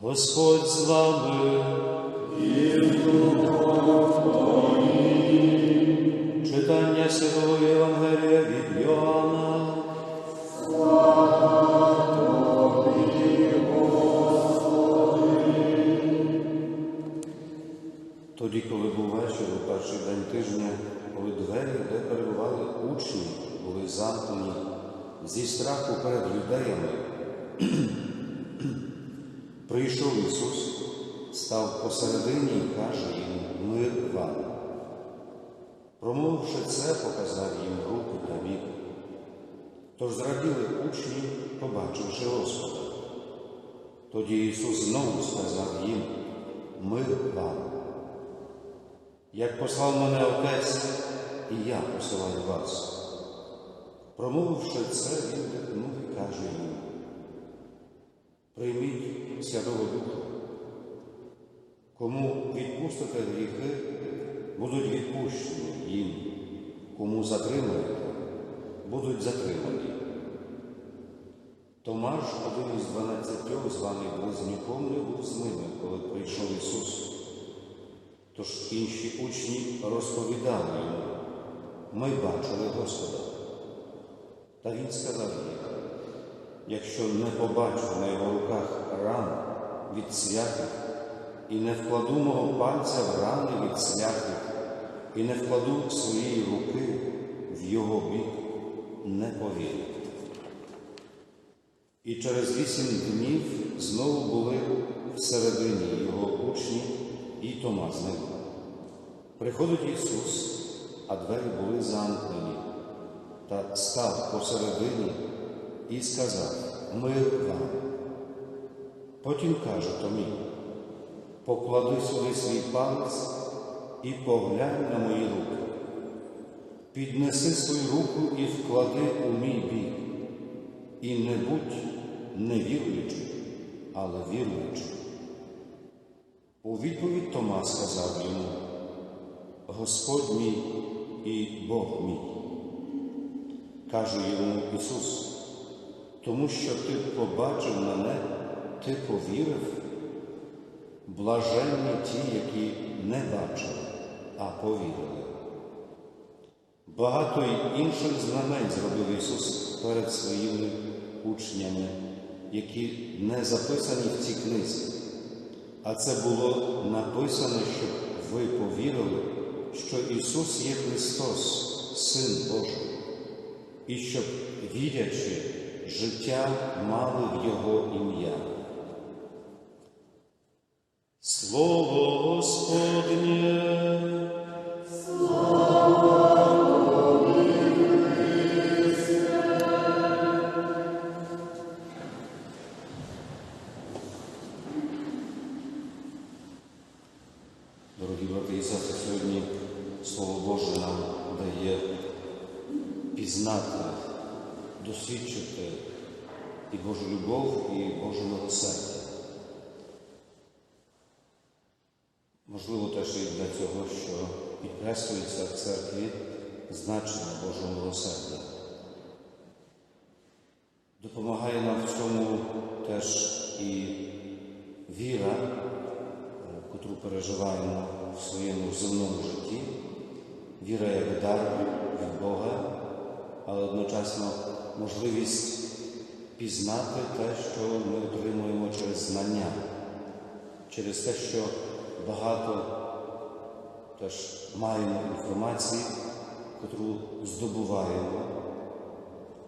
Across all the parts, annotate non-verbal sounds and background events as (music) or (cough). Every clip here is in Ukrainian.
Господь з вами. Читання Святого Євангелія від Йоанна. Тоді, коли був вечір у перший день тижня, коли двері, де перебували учні, були замкнені зі страху перед юдеями, прийшов Ісус, став посередині і каже їм мир вам. Промовивши це, показав їм руки та вік. Тож зраділи учні, побачивши Господа. Тоді Ісус знову сказав їм мир вам. Як послав мене Отець, і я посилаю вас. Промовивши це, він дихнув і каже їм, прийміть Святого Духа. Кому відпустите гріхи, будуть відпущені їм, кому затримаєте, будуть затримані. Томаш, один із дванадцятьох, званий Близнюком, не був з ними, коли прийшов Ісус. Тож інші учні розповідали йому, ми бачили Господа. Та він сказав їм, якщо не побачу на його ран від цвяхів, і не вкладу мого пальця в рани від цвяхів, і не вкладу своєї руки в його бік, не повірю. І через вісім днів знову були всередині його учні і Тома з ним. Приходить Ісус, а двері були замкнені, та став посередині і сказав Мир вам. Потім каже Томі, поклади сюди свій палець і поглянь на мої руки. Піднеси свою руку і вклади у мій бік, і не будь невіруючим, але віруючим. У відповідь Тома сказав йому, Господь мій і Бог мій. Каже йому Ісус, тому що ти побачив мене, ти повірив, блаженні ті, які не бачили, а повірили. Багато й інших знамень зробив Ісус перед своїми учнями, які не записані в цій книзі. А це було написано, щоб ви повірили, що Ісус є Христос, Син Божий, і щоб, вірячи, життя мали в Його ім'я. Слово Господнє. Дорогі брати і сестри, сьогодні Слово Боже нам дає пізнати, досвідчити і Божу любов, і Боже милосердя. Можливо, для цього, що підкреслюється в церкві значення Божого милосердя. Допомагає нам в цьому теж і віра, котру переживаємо в своєму земному житті, віра як дар від Бога, але одночасно можливість пізнати те, що ми отримуємо через знання, через те, що багато теж маємо інформації, котру здобуваємо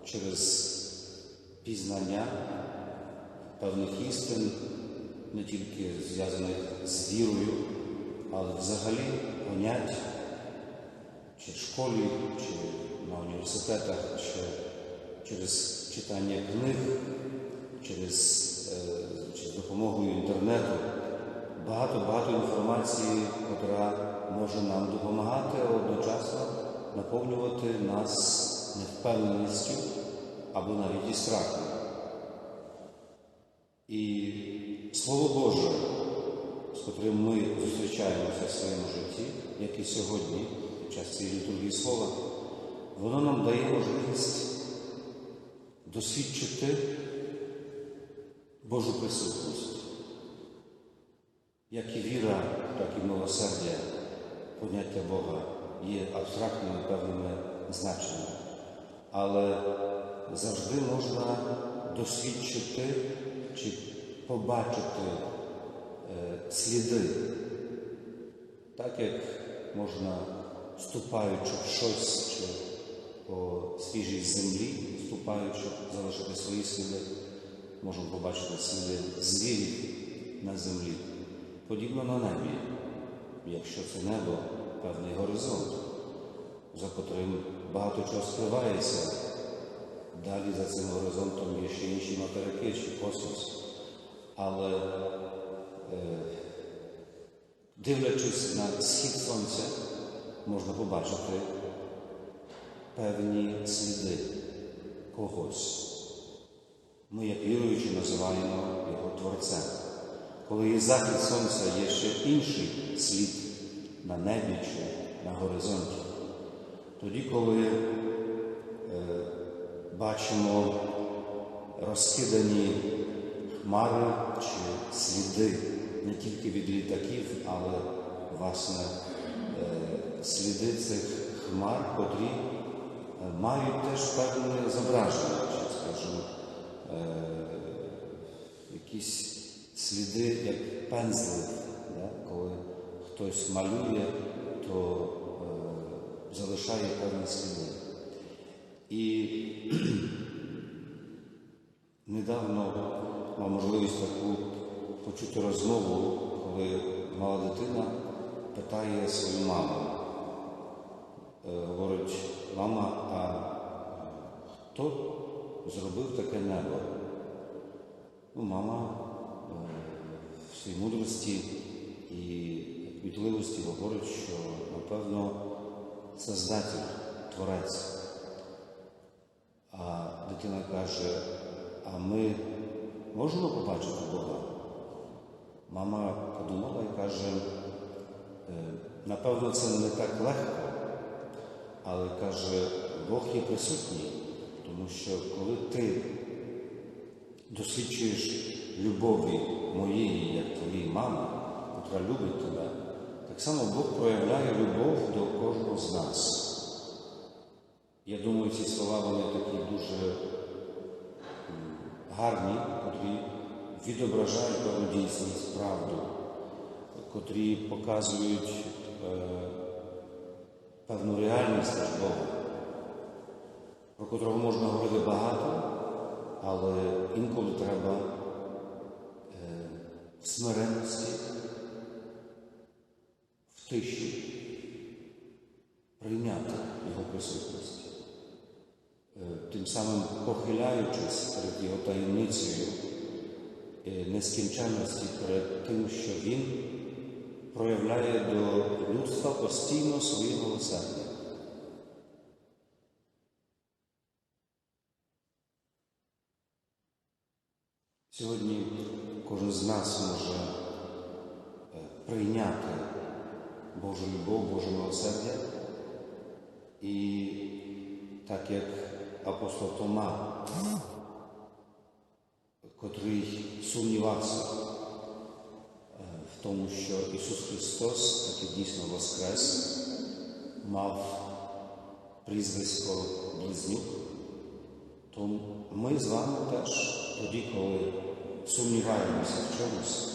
через пізнання певних істин, не тільки зв'язаних з вірою, але взагалі понять чи в школі, чи на університетах, чи через читання книг, через, е, чи з допомогою інтернету. Багато-багато інформації, яка може нам допомагати, а одночасно наповнювати нас невпевненістю або навіть і страхом. І Слово Боже, з котрим ми зустрічаємося в своєму житті, як і сьогодні, під час цієї літургії слова, воно нам дає можливість досвідчити Божу присутність, Як і віра, так і милосердя, поняття Бога є абстрактними певними значеннями. Але завжди можна досвідчити чи побачити е, сліди, так як можна, ступаючи в щось чи по свіжій землі, ступаючи, залишити свої сліди, можемо побачити сліди звірів на землі. Подібно на небі, якщо це небо, певний горизонт, за котрим багато чого скривається. Далі за цим горизонтом є ще інші материки чи космос. Але е, дивлячись на схід сонця, можна побачити певні сліди когось. Ми, як віруючі, називаємо його Творцем. Коли є захід сонця, є ще інший слід на небі чи на горизонті. Тоді, коли е, бачимо розкидані хмари чи сліди не тільки від літаків, але власне е, сліди цих хмар, котрі е, мають теж певне зображення, чи, скажімо, е, якісь сліди, як пензлик, да? коли хтось малює, то е, залишає певні сліди. І (clears throat) недавно мав можливість таку почути розмову, коли мала дитина питає свою маму. Е, говорить, мама, а хто зробив таке небо? Ну, мама в своїй мудрості і кмітливості говорить, що напевно Создатель, Творець. А дитина каже, а ми можемо побачити Бога? Мама подумала і каже, «Е, напевно, це не так легко, але каже, Бог є присутній, тому що коли ти досвідчуєш любові моєї, як твоєї мами, котра любить тебе, так само Бог проявляє любов до кожного з нас. Я думаю, ці слова вони такі дуже гарні, котрі відображають певну дійсність, правду, котрі показують е, певну реальність Бога, про котрого можна говорити багато, але інколи треба смиренності, в тиші прийняти Його присутність, Е, тим самим похиляючись перед Його таємницею е, нескінченності, перед тим, що Він проявляє до людства постійно своє милосердя. Сьогодні кожен з нас може е, прийняти Божу любов, Боже милосердя. І так як апостол Тома, котрий сумнівався е, в тому, що Ісус Христос таки дійсно воскрес, мав прізвисько Близнюк, то ми з вами теж тоді, коли сумніваємося в чомусь,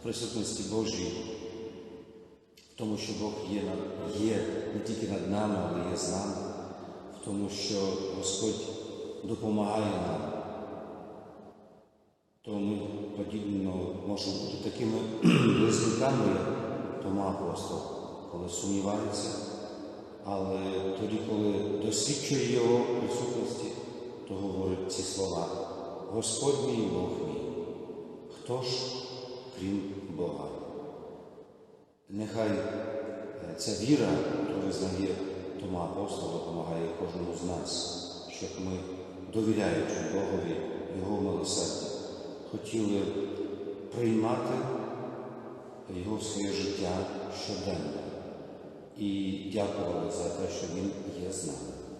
в присутності Божій, в тому, що Бог є, є не тільки над нами, але є з нами, в тому, що Господь допомагає нам, то ми подібно можемо бути такими (clears throat) близнюками, як Тома апостол, коли сумнівається, але тоді, коли досвідчує його присутності, то говорить ці слова. Господь мій Бог мій, хто ж крім Бога? Нехай е, ця віра, яку визнає Тома апостол, допомагає кожному з нас, щоб ми, довіряючи Богові, Його милосердя, хотіли приймати Його своє життя щоденно і дякували за те, що Він є з нами.